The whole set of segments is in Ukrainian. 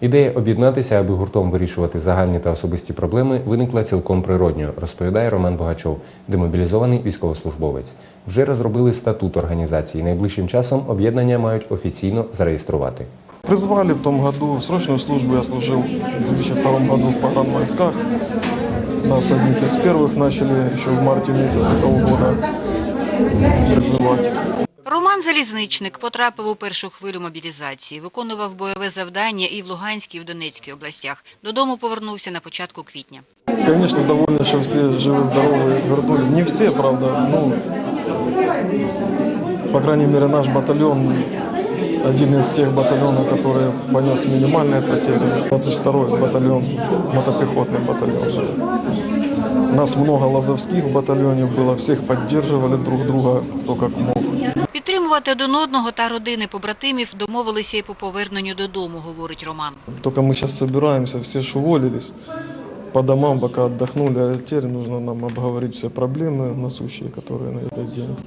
Ідея об'єднатися, аби гуртом вирішувати загальні та особисті проблеми, виникла цілком природньо, розповідає Роман Богачов, демобілізований військовослужбовець. Вже розробили статут організації. Найближчим часом об'єднання мають офіційно зареєструвати. Призвали в том году, в срочную службу я служил в 2002 году в погранвойсках. Нас одних из первых начали еще в марте месяце того года призывать. Роман Залізничник потрапив у першу хвилю мобілізації, виконував бойове завдання і в Луганській, і в Донецькій областях. Додому повернувся на початку квітня. Конечно, довольны, что все живы-здоровы вернули. Не все, правда, ну, по крайней мере, наш батальон один из тех батальонов, который понес минимальные потери. 22-й батальон, мотопехотный батальон. Нас много лазовских в батальоне было, всех поддерживали друг друга, кто как мог. Підтримувати один одного та родини побратимів домовилися і по поверненню додому, говорить Роман. Только мы сейчас собираемся, все ж уволились по домам, пока отдохнули, а теперь нужно нам обговорить все проблемы насущие, которые на этот день.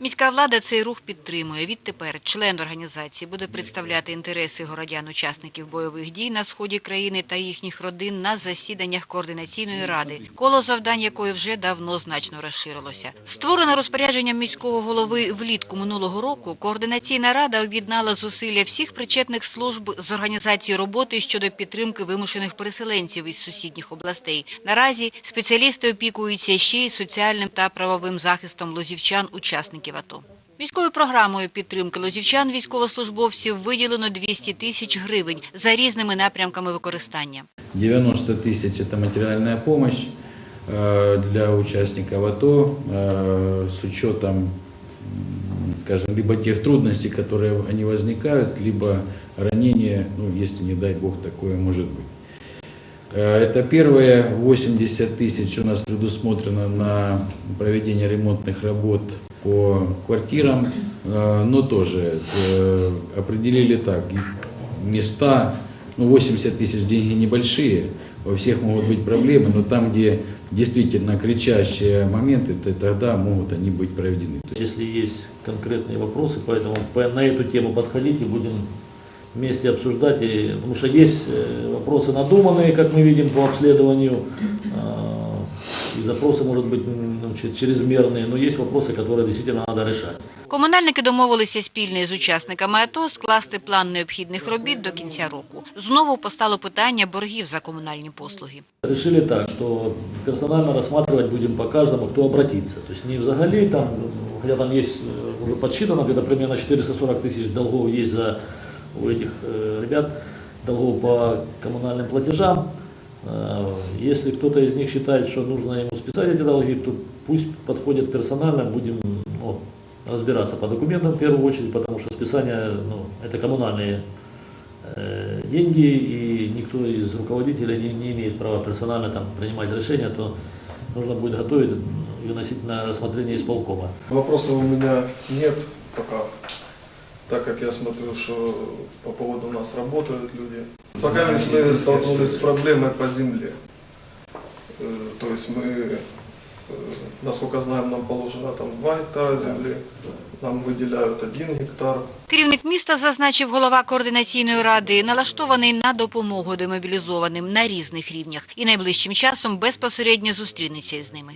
Міська влада цей рух підтримує. Відтепер член організації буде представляти інтереси городян-учасників бойових дій на сході країни та їхніх родин на засіданнях координаційної ради, коло завдань якої вже давно значно розширилося. Створена розпорядженням міського голови влітку минулого року, координаційна рада об'єднала зусилля всіх причетних служб з організації роботи щодо підтримки вимушених переселенців із сусідніх областей. Наразі спеціалісти опікуються ще й соціальним та правовим захистом лозівчан, учасників АТО. Міською програмою підтримки лозівчан військовослужбовців виділено 200 тисяч гривень за різними напрямками використання. 90 тысяч – это материальная помощь э, для участников АТО э, с учетом, м, скажем, либо тех трудностей, которые они возникают, либо ранения, ну, если, не дай бог, такое может быть. Э, Это первое, 80 тысяч у нас предусмотрено на проведение ремонтных работ по квартирам, э, но тоже э, определили так, места, ну 80 тысяч деньги небольшие, во всех могут быть проблемы, но там, где действительно кричащие моменты, то тогда могут они быть проведены. Если есть конкретные вопросы, поэтому по- на эту тему подходите, будем вместе обсуждать. И, потому что есть э, вопросы надуманные, как мы видим по обследованию, а, и запросы, может быть, м, ну, че- чрезмерные, но есть вопросы, которые действительно надо решать. Комунальники домовилися спільно з учасниками АТО скласти план необхідних робіт до кінця року. Знову постало питання боргів за комунальні послуги. Решили так, что персонально рассматривать будем по каждому, кто обратится. То есть не взагалі, там, хотя там есть э, уже подсчитано, где-то примерно 440 тысяч долгов есть за у этих э, ребят, долгов по коммунальным платежам. Э, Если кто-то из них считает, что нужно ему списать эти долги, то пусть подходит персонально, будем ну, разбираться по документам в первую очередь, потому что списание ну, это коммунальные э, деньги, и никто из руководителей не, не имеет права персонально там, принимать решения, то нужно будет готовить и выносить на рассмотрение исполкома. Вопросов у меня нет пока, так как я смотрю, что по поводу нас работают люди. Пока мы столкнулись с проблемой по земле. Э, То есть мы, э, насколько знаем, нам положено там 2 гектара земли, нам выделяют 1 гектар. Керівник міста, зазначив голова координаційної ради, налаштований на допомогу демобілізованим на різних рівнях і найближчим часом безпосередньо зустрінеться із ними.